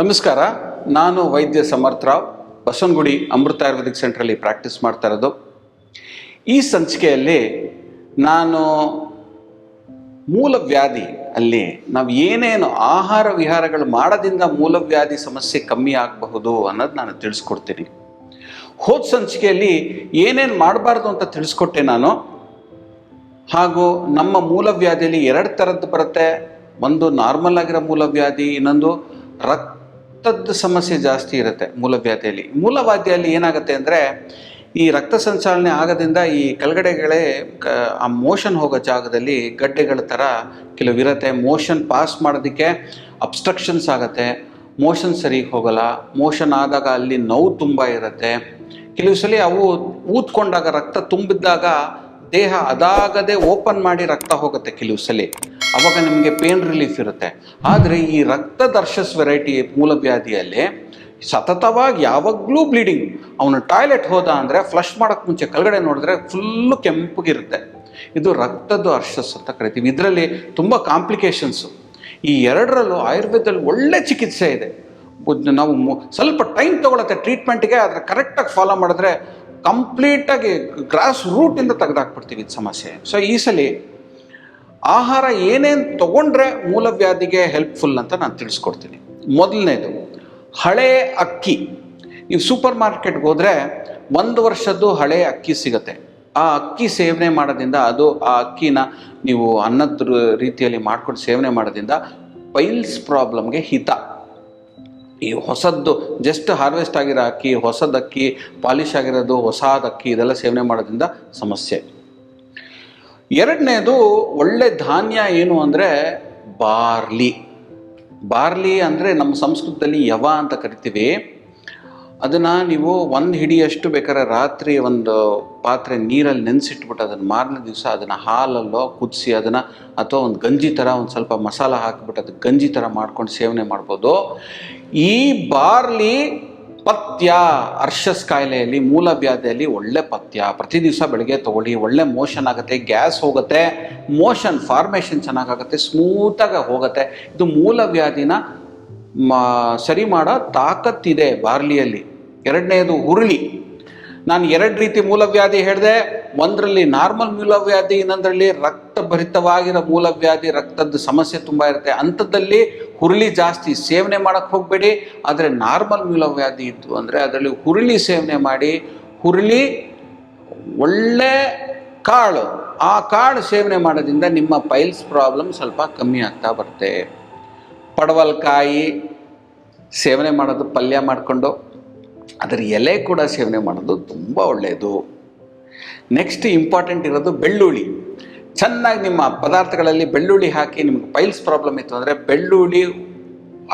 ನಮಸ್ಕಾರ, ನಾನು ವೈದ್ಯ ಸಮರ್ಥ ರಾವ್, ಬಸವನಗುಡಿ ಅಮೃತ ಆಯುರ್ವೇದಿಕ್ ಸೆಂಟ್ರಲ್ಲಿ ಪ್ರಾಕ್ಟೀಸ್ ಮಾಡ್ತಾ ಇರೋದು. ಈ ಸಂಚಿಕೆಯಲ್ಲಿ ನಾನು ಮೂಲವ್ಯಾಧಿ ಅಲ್ಲಿ ನಾವು ಏನೇನು ಆಹಾರ ವಿಹಾರಗಳು ಮಾಡೋದಿಂದ ಮೂಲವ್ಯಾಧಿ ಸಮಸ್ಯೆ ಕಮ್ಮಿ ಆಗಬಹುದು ಅನ್ನೋದು ನಾನು ತಿಳಿಸ್ಕೊಡ್ತೀನಿ. ಹೋದ ಸಂಚಿಕೆಯಲ್ಲಿ ಏನೇನು ಮಾಡಬಾರ್ದು ಅಂತ ತಿಳಿಸ್ಕೊಟ್ಟೆ ನಾನು. ಹಾಗೂ ನಮ್ಮ ಮೂಲವ್ಯಾಧಿಯಲ್ಲಿ ಎರಡು ಥರದ್ದು ಬರುತ್ತೆ. ಒಂದು ನಾರ್ಮಲ್ ಆಗಿರೋ ಮೂಲವ್ಯಾಧಿ ಇನ್ನೊಂದು ರಕ್ತದ ಸಮಸ್ಯೆ ಜಾಸ್ತಿ ಇರುತ್ತೆ ಮೂಲವ್ಯಾಧಿಯಲ್ಲಿ ಮೂಲವ್ಯಾಧಿಯಲ್ಲಿ ಏನಾಗುತ್ತೆ ಅಂದರೆ ಈ ರಕ್ತ ಸಂಚಾಲನೆ ಆಗದಿಂದ ಈ ಕೆಳಗಡೆಗಳೇ ಆ ಮೋಷನ್ ಹೋಗೋ ಜಾಗದಲ್ಲಿ ಗಡ್ಡೆಗಳ ಥರ ಕೆಲವಿರುತ್ತೆ. ಮೋಷನ್ ಪಾಸ್ ಮಾಡೋದಕ್ಕೆ ಅಬ್ಸ್ಟ್ರಕ್ಷನ್ಸ್ ಆಗುತ್ತೆ. ಮೋಷನ್ ಸರಿಗೆ ಹೋಗಲ್ಲ. ಮೋಷನ್ ಆದಾಗ ಅಲ್ಲಿ ನೋವು ತುಂಬ ಇರುತ್ತೆ. ಕೆಲವು ಸಲ ಅವು ಊದ್ಕೊಂಡಾಗ ರಕ್ತ ತುಂಬಿದ್ದಾಗ ದೇಹ ಅದಾಗದೆ ಓಪನ್ ಮಾಡಿ ರಕ್ತ ಹೋಗುತ್ತೆ ಕೆಲವು ಸಲ. ಅವಾಗ ನಿಮಗೆ ಪೇನ್ ರಿಲೀಫ್ ಇರುತ್ತೆ. ಆದರೆ ಈ ರಕ್ತದರ್ಶಸ್ ವೆರೈಟಿ ಮೂಲವ್ಯಾಧಿಯಲ್ಲಿ ಸತತವಾಗಿ ಯಾವಾಗಲೂ ಬ್ಲೀಡಿಂಗ್ ಅವನು ಟಾಯ್ಲೆಟ್ ಹೋದ ಅಂದರೆ ಫ್ಲಶ್ ಮಾಡೋಕ್ಕೆ ಮುಂಚೆ ಕೆಳಗಡೆ ನೋಡಿದ್ರೆ ಫುಲ್ಲು ಕೆಂಪಗಿರುತ್ತೆ. ಇದು ರಕ್ತದ ಅರ್ಷಸ್ ಅಂತ ಕರಿತೀವಿ. ಇದರಲ್ಲಿ ತುಂಬ ಕಾಂಪ್ಲಿಕೇಶನ್ಸು ಈ ಎರಡರಲ್ಲೂ ಆಯುರ್ವೇದದಲ್ಲಿ ಒಳ್ಳೆ ಚಿಕಿತ್ಸೆ ಇದೆ. ನಾವು ಸ್ವಲ್ಪ ಟೈಮ್ ತೊಗೊಳತ್ತೆ ಟ್ರೀಟ್ಮೆಂಟ್ಗೆ ಆದರೆ ಕರೆಕ್ಟಾಗಿ ಫಾಲೋ ಮಾಡಿದ್ರೆ ಕಂಪ್ಲೀಟಾಗಿ ಗ್ರಾಸ್ ರೂಟಿಂದ ತೆಗೆದಾಕ್ಬಿಡ್ತೀವಿ ಇದು ಸಮಸ್ಯೆ. ಸೊ ಈ ಸಲ ಆಹಾರ ಏನೇನು ತಗೊಂಡ್ರೆ ಮೂಲವ್ಯಾಧಿಗೆ ಹೆಲ್ಪ್ಫುಲ್ ಅಂತ ನಾನು ತಿಳಿಸ್ಕೊಡ್ತೀನಿ. ಮೊದಲನೇದು, ಹಳೆ ಅಕ್ಕಿ. ನೀವು ಸೂಪರ್ ಮಾರ್ಕೆಟ್ಗೆ ಹೋದರೆ ಒಂದು ವರ್ಷದ್ದು ಹಳೆ ಅಕ್ಕಿ ಸಿಗುತ್ತೆ. ಆ ಅಕ್ಕಿ ಸೇವನೆ ಮಾಡೋದ್ರಿಂದ ಅದು, ಆ ಅಕ್ಕಿನ ನೀವು ಅನ್ನದ ರೀತಿಯಲ್ಲಿ ಮಾಡ್ಕೊಂಡು ಸೇವನೆ ಮಾಡೋದ್ರಿಂದ ಪೈಲ್ಸ್ ಪ್ರಾಬ್ಲಮ್ಗೆ ಹಿತ. ಈ ಹೊಸದ್ದು ಜಸ್ಟ್ ಹಾರ್ವೆಸ್ಟ್ ಆಗಿರೋ ಅಕ್ಕಿ ಹೊಸದಕ್ಕಿ ಪಾಲಿಶ್ ಆಗಿರೋದು ಹೊಸದಕ್ಕಿ ಇದೆಲ್ಲ ಸೇವನೆ ಮಾಡೋದ್ರಿಂದ ಸಮಸ್ಯೆ. ಎರಡನೇದು ಒಳ್ಳೆ ಧಾನ್ಯ ಏನು ಅಂದರೆ ಬಾರ್ಲಿ. ಬಾರ್ಲಿ ಅಂದರೆ ನಮ್ಮ ಸಂಸ್ಕೃತದಲ್ಲಿ ಯವ ಅಂತ ಕರಿತೀವಿ. ಅದನ್ನು ನೀವು ಒಂದು ಹಿಡಿಯಷ್ಟು ಬೇಕಾದ್ರೆ ರಾತ್ರಿ ಒಂದು ಪಾತ್ರೆ ನೀರಲ್ಲಿ ನೆನೆಸಿಟ್ಬಿಟ್ಟು ಅದನ್ನು ಮಾರನೇ ದಿವಸ ಅದನ್ನು ಹಾಲಲ್ಲೋ ಕುದಿಸಿ ಅದನ್ನು ಅಥವಾ ಒಂದು ಗಂಜಿ ಥರ ಒಂದು ಸ್ವಲ್ಪ ಮಸಾಲ ಹಾಕಿಬಿಟ್ಟು ಅದು ಗಂಜಿ ಥರ ಮಾಡ್ಕೊಂಡು ಸೇವನೆ ಮಾಡ್ಬೋದು. ಈ ಬಾರ್ಲಿ ಪಥ್ಯ ಅರ್ಷಸ್ ಕಾಯಿಲೆಯಲ್ಲಿ ಮೂಲವ್ಯಾಧಿಯಲ್ಲಿ ಒಳ್ಳೆ ಪಥ್ಯ. ಪ್ರತಿ ದಿವಸ ಬೆಳಗ್ಗೆ ತಗೊಳ್ಳಿ, ಒಳ್ಳೆ ಮೋಷನ್ ಆಗುತ್ತೆ, ಗ್ಯಾಸ್ ಹೋಗುತ್ತೆ, ಮೋಷನ್ ಫಾರ್ಮೇಷನ್ ಚೆನ್ನಾಗಾಗುತ್ತೆ, ಸ್ಮೂತಾಗಿ ಹೋಗುತ್ತೆ. ಇದು ಮೂಲವ್ಯಾಧಿನ ಮಾ, ಸರಿ ಮಾಡೋ ತಾಕತ್ತಿದೆ ಬಾರ್ಲಿಯಲ್ಲಿ. ಎರಡನೇದು ಉರುಳಿ. ನಾನು ಎರಡು ರೀತಿ ಮೂಲವ್ಯಾಧಿ ಹೇಳಿದೆ, ಒಂದರಲ್ಲಿ ನಾರ್ಮಲ್ ಮೂಲವ್ಯಾಧಿ, ಇನ್ನೊಂದರಲ್ಲಿ ರಕ್ತಭರಿತವಾಗಿರೋ ಮೂಲವ್ಯಾಧಿ ರಕ್ತದ ಸಮಸ್ಯೆ ತುಂಬ ಇರುತ್ತೆ. ಅಂಥದ್ದಲ್ಲಿ ಹುರುಳಿ ಜಾಸ್ತಿ ಸೇವನೆ ಮಾಡೋಕ್ಕೆ ಹೋಗಬೇಡಿ. ಆದರೆ ನಾರ್ಮಲ್ ಮೂಲವ್ಯಾಧಿ ಇತ್ತು ಅಂದರೆ ಅದರಲ್ಲಿ ಹುರುಳಿ ಸೇವನೆ ಮಾಡಿ, ಹುರುಳಿ ಒಳ್ಳೆ ಕಾಳು, ಆ ಕಾಳು ಸೇವನೆ ಮಾಡೋದ್ರಿಂದ ನಿಮ್ಮ ಪೈಲ್ಸ್ ಪ್ರಾಬ್ಲಮ್ ಸ್ವಲ್ಪ ಕಮ್ಮಿ ಆಗ್ತಾ ಬರುತ್ತೆ. ಪಡವಲ್ಕಾಯಿ ಸೇವನೆ ಮಾಡೋದು ಪಲ್ಯ ಮಾಡಿಕೊಂಡು ಅದರ ಎಲೆ ಕೂಡ ಸೇವನೆ ಮಾಡೋದು ತುಂಬ ಒಳ್ಳೆಯದು ನೆಕ್ಸ್ಟ್ ಇಂಪಾರ್ಟೆಂಟ್ ಇರೋದು ಬೆಳ್ಳುಳ್ಳಿ. ಚೆನ್ನಾಗಿ ನಿಮ್ಮ ಪದಾರ್ಥಗಳಲ್ಲಿ ಬೆಳ್ಳುಳ್ಳಿ ಹಾಕಿ ನಿಮ್ಗೆ ಪೈಲ್ಸ್ ಪ್ರಾಬ್ಲಮ್ ಇತ್ತು ಅಂದರೆ ಬೆಳ್ಳುಳ್ಳಿ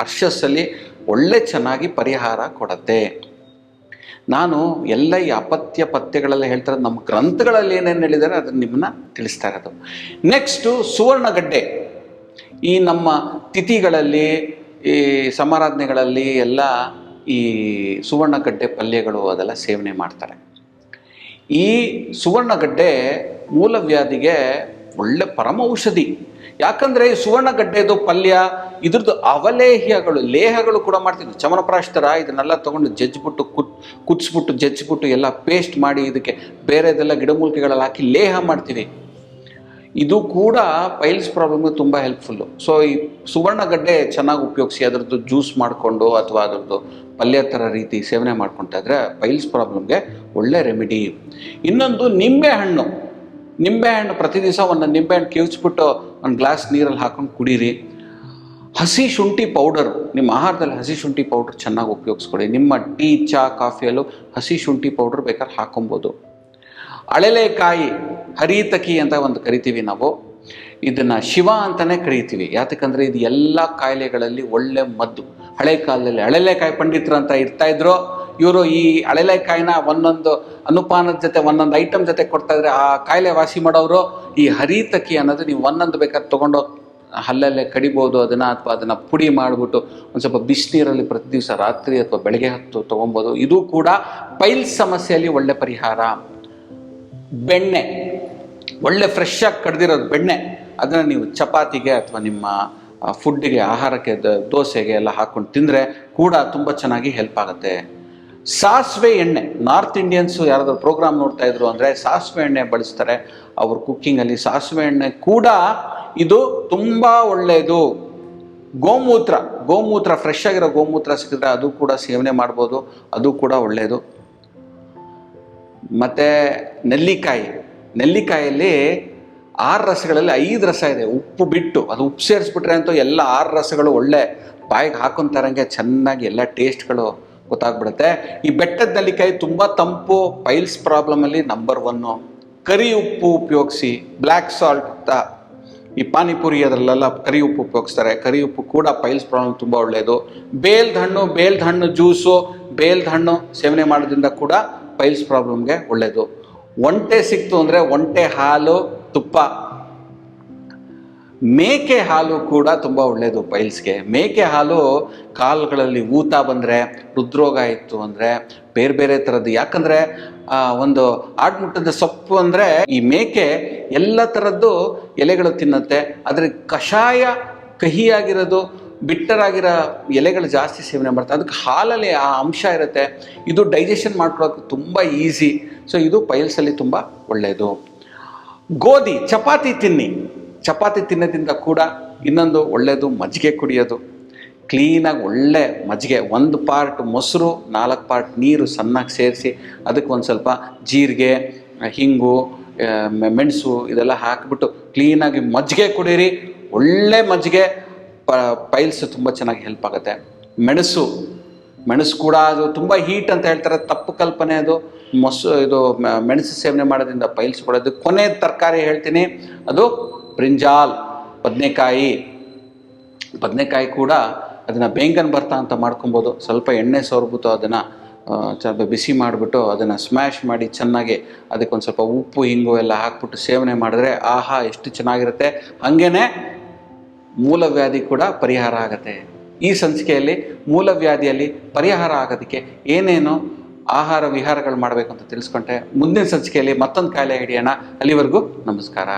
ಅರ್ಷಸ್ಸಲ್ಲಿ ಒಳ್ಳೆ ಚೆನ್ನಾಗಿ ಪರಿಹಾರ ಕೊಡುತ್ತೆ. ನಾನು ಎಲ್ಲ ಈ ಅಪತ್ಯ ಪಥ್ಯಗಳೆಲ್ಲ ಹೇಳ್ತಾರೆ, ನಮ್ಮ ಗ್ರಂಥಗಳಲ್ಲಿ ಏನೇನು ಹೇಳಿದ್ದಾರೆ ಅದನ್ನು ನಿಮ್ಮನ್ನ ತಿಳಿಸ್ತಾ ಇರೋದು. ನೆಕ್ಸ್ಟು ಸುವರ್ಣಗಡ್ಡೆ. ಈ ನಮ್ಮ ತಿಥಿಗಳಲ್ಲಿ, ಈ ಸಮಾರಾಧನೆಗಳಲ್ಲಿ ಎಲ್ಲ ಈ ಸುವರ್ಣಗಡ್ಡೆ ಪಲ್ಯಗಳು ಅದೆಲ್ಲ ಸೇವನೆ ಮಾಡ್ತಾರೆ. ಈ ಸುವರ್ಣಗಡ್ಡೆ ಮೂಲವ್ಯಾಧಿಗೆ ಒಳ್ಳೆ ಪರಮ ಔಷಧಿ. ಯಾಕಂದರೆ ಈ ಸುವರ್ಣಗಡ್ಡೆದು ಪಲ್ಯ, ಇದ್ರದ್ದು ಅವಲೇಹ್ಯಗಳು ಲೇಹಗಳು ಕೂಡ ಮಾಡ್ತಿದ್ರು ಚಮನಪ್ರಾಶ್ತರ ಇದನ್ನೆಲ್ಲ ತೊಗೊಂಡು ಜಜ್ಜಿಬಿಟ್ಟು ಕುತ್, ಕುದಿಸ್ಬಿಟ್ಟು, ಜಜ್ಜಿಬಿಟ್ಟು ಎಲ್ಲ ಪೇಸ್ಟ್ ಮಾಡಿ ಇದಕ್ಕೆ ಬೇರೆದೆಲ್ಲ ಗಿಡಮೂಲಿಕೆಗಳಲ್ಲಿ ಹಾಕಿ ಲೇಹ ಮಾಡ್ತೀವಿ. ಇದು ಕೂಡ ಪೈಲ್ಸ್ ಪ್ರಾಬ್ಲಮ್ಗೆ ತುಂಬ ಹೆಲ್ಪ್ಫುಲ್ಲು ಸೊ ಈ ಸುವರ್ಣಗಡ್ಡೆ ಚೆನ್ನಾಗಿ ಉಪಯೋಗಿಸಿ, ಅದರದ್ದು ಜ್ಯೂಸ್ ಮಾಡಿಕೊಂಡು ಅಥವಾ ಅದರದ್ದು ಪಲ್ಯ ಥರ ರೀತಿ ಸೇವನೆ ಮಾಡ್ಕೊತಾ ಇದ್ರೆ ಪೈಲ್ಸ್ ಪ್ರಾಬ್ಲಮ್ಗೆ ಒಳ್ಳೆ ರೆಮಿಡಿ ಇನ್ನೊಂದು ನಿಂಬೆ ಹಣ್ಣು. ನಿಂಬೆ ಹಣ್ಣು ಪ್ರತಿ ದಿವಸ ಒಂದು ನಿಂಬೆ ಹಣ್ಣು ಕಿವುಚ್ಬಿಟ್ಟು ಒಂದು ಗ್ಲಾಸ್ ನೀರಲ್ಲಿ ಹಾಕೊಂಡು ಕುಡೀರಿ. ಹಸಿ ಶುಂಠಿ ಪೌಡರ್ ನಿಮ್ಮ ಆಹಾರದಲ್ಲಿ ಹಸಿ ಶುಂಠಿ ಪೌಡರ್ ಚೆನ್ನಾಗಿ ಉಪಯೋಗಿಸ್ಕೊಳ್ಳಿ ನಿಮ್ಮ ಟೀ, ಚಾ ಕಾಫಿಯಲ್ಲೂ ಹಸಿ ಶುಂಠಿ ಪೌಡರ್ ಬೇಕಾದ್ರೆ ಹಾಕೊಬೋದು. ಅಳೆಲೆಕಾಯಿ. ಹರಿತಕಿ ಅಂತ ಒಂದು ಕರಿತೀವಿ ನಾವು. ಇದನ್ನು ಶಿವ ಅಂತಲೇ ಕರೀತೀವಿ. ಯಾತಕ್ಕಂದರೆ ಇದು ಎಲ್ಲ ಕಾಯಿಲೆಗಳಲ್ಲಿ ಒಳ್ಳೆ ಮದ್ದು. ಹಳೆ ಕಾಲದಲ್ಲಿ ಅಳೆಲೆಕಾಯಿ ಪಂಡಿತರು ಅಂತ ಇರ್ತಾ ಇದ್ರು. ಇವರು ಈ ಹಳೆಲೆಕಾಯಿನ ಒಂದೊಂದು ಅನುಪಾನದ ಜೊತೆ, ಒಂದೊಂದು ಐಟಮ್ ಜೊತೆ ಕೊಡ್ತಾ ಇದ್ರೆ ಆ ಕಾಯಿಲೆ ವಾಸಿ ಮಾಡೋರು ಈ ಹರಿತಕಿ ಅನ್ನೋದು ನೀವು ಒಂದೊಂದು ಬೇಕಾದ್ರೆ ತೊಗೊಂಡು ಹಲ್ಲಲ್ಲೇ ಕಡಿಬೋದು, ಅದನ್ನು ಅಥವಾ ಅದನ್ನು ಪುಡಿ ಮಾಡಿಬಿಟ್ಟು ಒಂದು ಸ್ವಲ್ಪ ಬಿಸಿನೀರಲ್ಲಿ ಪ್ರತಿ ದಿವಸ ರಾತ್ರಿ ಅಥವಾ ಬೆಳಗ್ಗೆ ಹೊತ್ತು ತೊಗೊಬೋದು. ಇದು ಕೂಡ ಪೈಲ್ ಸಮಸ್ಯೆಯಲ್ಲಿ ಒಳ್ಳೆ ಪರಿಹಾರ. ಬೆಣ್ಣೆ. ಒಳ್ಳೆ ಫ್ರೆಶ್ ಆಗಿ ಕಡ್ದಿರೋದು ಬೆಣ್ಣೆ. ಅದನ್ನು ನೀವು ಚಪಾತಿಗೆ ಅಥವಾ ನಿಮ್ಮ ಫುಡ್ಡಿಗೆ ಆಹಾರಕ್ಕೆ ದೋಸೆಗೆ ಎಲ್ಲ ಹಾಕ್ಕೊಂಡು ತಿಂದರೆ ಕೂಡ ತುಂಬ ಚೆನ್ನಾಗಿ ಹೆಲ್ಪ್ ಆಗುತ್ತೆ. ಸಾಸಿವೆ ಎಣ್ಣೆ. ನಾರ್ತ್ ಇಂಡಿಯನ್ಸು ಯಾರಾದರೂ ಪ್ರೋಗ್ರಾಮ್ ನೋಡ್ತಾ ಇದ್ರು ಅಂದರೆ ಸಾಸಿವೆ ಎಣ್ಣೆ ಬಳಸ್ತಾರೆ. ಅವ್ರ ಕುಕ್ಕಿಂಗಲ್ಲಿ ಸಾಸಿವೆ ಎಣ್ಣೆ ಕೂಡ ಇದು ತುಂಬ ಒಳ್ಳೆಯದು ಗೋಮೂತ್ರ. ಗೋಮೂತ್ರ ಫ್ರೆಶ್ ಆಗಿರೋ ಗೋಮೂತ್ರ ಸಿಕ್ಕಿದ್ರೆ ಅದು ಕೂಡ ಸೇವನೆ ಮಾಡ್ಬೋದು. ಅದು ಕೂಡ ಒಳ್ಳೆಯದು ಮತ್ತು ನೆಲ್ಲಿಕಾಯಿ. ನೆಲ್ಲಿಕಾಯಲ್ಲಿ ಆರು ರಸಗಳಲ್ಲಿ ಐದು ರಸ ಇದೆ. ಉಪ್ಪು ಬಿಟ್ಟು, ಅದು ಉಪ್ಪು ಸೇರಿಸ್ಬಿಟ್ರೆ ಅಂತೂ ಎಲ್ಲ ಆರು ರಸಗಳು ಒಳ್ಳೆ ಬಾಯಿಗೆ ಹಾಕೊಂತಾರಂಗೆ ಚೆನ್ನಾಗಿ ಎಲ್ಲ ಟೇಸ್ಟ್ಗಳು ಗೊತ್ತಾಗ್ಬಿಡುತ್ತೆ. ಈ ಬೆಟ್ಟದ ನೆಲ್ಲಿಕಾಯಿ ತುಂಬ ತಂಪು, ಪೈಲ್ಸ್ ಪ್ರಾಬ್ಲಮಲ್ಲಿ ನಂಬರ್ ಒನ್ನು ಕರಿ ಉಪ್ಪು ಉಪಯೋಗಿಸಿ, ಬ್ಲ್ಯಾಕ್ ಸಾಲ್ಟ್ ಈ ಪಾನಿಪುರಿ ಅದರಲ್ಲೆಲ್ಲ ಕರಿ ಉಪ್ಪು ಉಪಯೋಗಿಸ್ತಾರೆ. ಕರಿ ಉಪ್ಪು ಕೂಡ ಪೈಲ್ಸ್ ಪ್ರಾಬ್ಲಮ್ ತುಂಬ ಒಳ್ಳೆಯದು ಬೇಲ್ದ ಹಣ್ಣು ಬೇಲ್ದ ಹಣ್ಣು ಜ್ಯೂಸು, ಬೇಲ್ದ ಹಣ್ಣು ಸೇವನೆ ಮಾಡೋದ್ರಿಂದ ಕೂಡ ಪೈಲ್ಸ್ ಪ್ರಾಬ್ಲಮ್ಗೆ ಒಳ್ಳೆಯದು ಒಂಟೆ ಸಿಕ್ತು ಅಂದರೆ ಒಂಟೆ ಹಾಲು ತುಪ್ಪ. ಮೇಕೆ ಹಾಲು ಕೂಡ ತುಂಬ ಒಳ್ಳೆಯದು ಪೈಲ್ಸ್ಗೆ. ಮೇಕೆ ಹಾಲು ಕಾಲುಗಳಲ್ಲಿ ಊತ ಬಂದರೆ, ಹೃದ್ರೋಗ ಇತ್ತು ಅಂದರೆ, ಬೇರೆ ಬೇರೆ ಥರದ್ದು ಯಾಕಂದರೆ ಒಂದು ಆಡ್ಮುಟ್ಟದ ಸೊಪ್ಪು ಅಂದರೆ ಈ ಮೇಕೆ ಎಲ್ಲ ಥರದ್ದು ಎಲೆಗಳು ತಿನ್ನುತ್ತೆ. ಆದರೆ ಕಷಾಯ ಕಹಿಯಾಗಿರೋದು ಬಿಟ್ಟರಾಗಿರೋ ಎಲೆಗಳು ಜಾಸ್ತಿ ಸೇವನೆ ಮಾಡ್ತಾರೆ ಅದಕ್ಕೆ ಹಾಲಲ್ಲಿ ಆ ಅಂಶ ಇರುತ್ತೆ. ಇದು ಡೈಜೆಷನ್ ಮಾಡ್ಕೊಳ್ಳೋಕೆ ತುಂಬ ಈಸಿ ಸೊ ಇದು ಪೈಲ್ಸಲ್ಲಿ ತುಂಬ ಒಳ್ಳೆಯದು ಗೋಧಿ, ಚಪಾತಿ ತಿನ್ನಿ. ಚಪಾತಿ ತಿನ್ನೋದ್ರಿಂದ ಕೂಡ ಇನ್ನೊಂದು ಒಳ್ಳೆಯದು ಮಜ್ಜಿಗೆ ಕುಡಿಯೋದು. ಕ್ಲೀನಾಗಿ ಒಳ್ಳೆ ಮಜ್ಜಿಗೆ, ಒಂದು ಪಾರ್ಟ್ ಮೊಸರು, ನಾಲ್ಕು ಪಾರ್ಟ್ ನೀರು ಸಣ್ಣಗೆ ಸೇರಿಸಿ, ಅದಕ್ಕೆ ಒಂದು ಸ್ವಲ್ಪ ಜೀರಿಗೆ, ಹಿಂಗು ಮೆಣಸು ಇದೆಲ್ಲ ಹಾಕಿಬಿಟ್ಟು ಕ್ಲೀನಾಗಿ ಮಜ್ಜಿಗೆ ಕುಡೀರಿ. ಒಳ್ಳೆ ಮಜ್ಜಿಗೆ. ಪ, ಪೈಲ್ಸ್ ತುಂಬ ಚೆನ್ನಾಗಿ ಹೆಲ್ಪ್ ಆಗುತ್ತೆ. ಮೆಣಸು ಮೆಣಸು ಕೂಡ ಅದು ತುಂಬ ಹೀಟ್ ಅಂತ ಹೇಳ್ತಾರೆ, ತಪ್ಪು ಕಲ್ಪನೆ ಅದು. ಮೊಸು, ಇದು ಮೆಣಸು ಸೇವನೆ ಮಾಡೋದ್ರಿಂದ ಪೈಲ್ಸ್ ಕೊಡೋದು ಕೊನೆ ತರಕಾರಿ ಹೇಳ್ತೀನಿ, ಅದು ಬ್ರಿಂಜಾಲ್, ಬದನೆಕಾಯಿ. ಬದನೆಕಾಯಿ ಕೂಡ ಅದನ್ನು ಬೇಂಗನ್ ಬರ್ತಾ ಅಂತ ಮಾಡ್ಕೊಬೋದು. ಸ್ವಲ್ಪ ಎಣ್ಣೆ ಸೋರ್ಬಿಟ್ಟು ಅದನ್ನು ಸ್ವಲ್ಪ ಬಿಸಿ ಮಾಡಿಬಿಟ್ಟು ಅದನ್ನು ಸ್ಮ್ಯಾಶ್ ಮಾಡಿ ಚೆನ್ನಾಗಿ ಅದಕ್ಕೊಂದು ಸ್ವಲ್ಪ ಉಪ್ಪು, ಹಿಂಗು ಎಲ್ಲ ಹಾಕ್ಬಿಟ್ಟು ಸೇವನೆ ಮಾಡಿದ್ರೆ ಆಹಾ, ಎಷ್ಟು ಚೆನ್ನಾಗಿರುತ್ತೆ. ಹಾಗೇ ಮೂಲವ್ಯಾಧಿ ಕೂಡ ಪರಿಹಾರ ಆಗುತ್ತೆ. ಈ ಸಂಚಿಕೆಯಲ್ಲಿ ಮೂಲವ್ಯಾಧಿಯಲ್ಲಿ ಪರಿಹಾರ ಆಗೋದಕ್ಕೆ ಏನೇನು ಆಹಾರ ವಿಹಾರಗಳು ಮಾಡಬೇಕು ಅಂತ ತಿಳಿಸ್ಕೊಂಡೆ. ಮುಂದಿನ ಸಂಚಿಕೆಯಲ್ಲಿ ಮತ್ತೊಂದು ಕಾಯಿಲೆ ಹಿಡಿಯೋಣ ಅಲ್ಲಿವರೆಗೂ ನಮಸ್ಕಾರ.